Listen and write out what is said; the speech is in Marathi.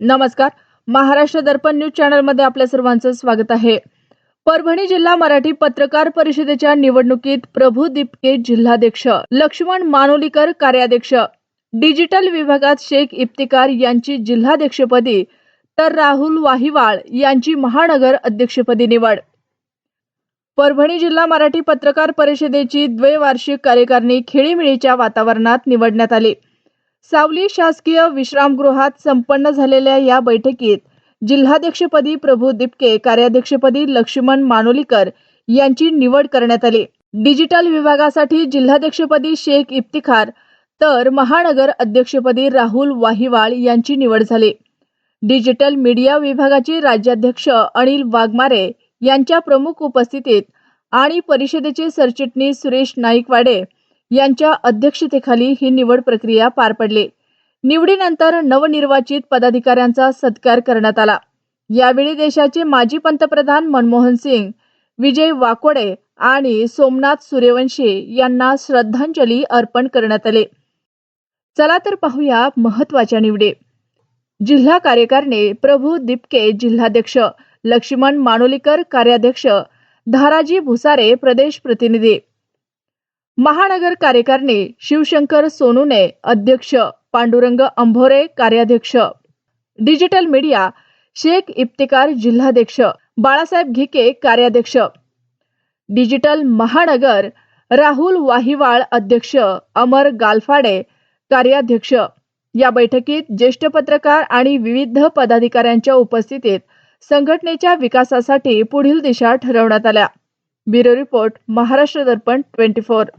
नमस्कार. महाराष्ट्र दर्पण न्यूज चॅनलमध्ये आपल्या सर्वांचं स्वागत आहे. परभणी जिल्हा मराठी पत्रकार परिषदेच्या निवडणुकीत प्रभू दिपके जिल्हाध्यक्ष लक्ष्मण मानोलीकर कार्याध्यक्ष डिजिटल विभागात शेख इफ्तिकार यांची जिल्हाध्यक्षपदी तर राहुल वाहिवाळ यांची महानगर अध्यक्षपदी निवड. परभणी जिल्हा मराठी पत्रकार परिषदेची द्वैवार्षिक कार्यकारिणी खेळीमेळीच्या वातावरणात निवडण्यात आली. सावली शासकीय विश्रामगृहात संपन्न झालेल्या या बैठकीत जिल्हाध्यक्षपदी प्रभू दिपके कार्याध्यक्षपदी लक्ष्मण मानोलीकर यांची निवड करण्यात आली. डिजिटल विभागासाठी जिल्हाध्यक्षपदी शेख इफ्तिखार तर महानगर अध्यक्षपदी राहुल वाहिवाळ यांची निवड झाली. डिजिटल मीडिया विभागाचे राज्याध्यक्ष अनिल वाघमारे यांच्या प्रमुख उपस्थितीत आणि परिषदेचे सरचिटणीस सुरेश नाईकवाडे यांच्या अध्यक्षतेखाली ही निवड प्रक्रिया पार पडली. निवडीनंतर नवनिर्वाचित पदाधिकाऱ्यांचा सत्कार करण्यात आला. यावेळी देशाचे माजी पंतप्रधान मनमोहन सिंग विजय वाकोडे आणि सोमनाथ सूर्यवंशी यांना श्रद्धांजली अर्पण करण्यात आली. चला तर पाहूया महत्त्वाच्या निवडी. जिल्हा कार्यकारिणी प्रभू दिपके जिल्हाध्यक्ष लक्ष्मण मानोलीकर कार्याध्यक्ष धाराजी भुसारे प्रदेश प्रतिनिधी महानगर कार्यकारिणी शिवशंकर सोनूने अध्यक्ष पांडुरंग अंभोरे कार्याध्यक्ष. डिजिटल मीडिया शेख इफ्तिकार जिल्हाध्यक्ष बाळासाहेब घिके कार्याध्यक्ष. डिजिटल महानगर राहुल वाहिवाळ अध्यक्ष अमर गालफाडे कार्याध्यक्ष. या बैठकीत ज्येष्ठ पत्रकार आणि विविध पदाधिकाऱ्यांच्या उपस्थितीत संघटनेच्या विकासासाठी पुढील दिशा ठरवण्यात आल्या. Bureau report Maharashtra Darpan twenty four.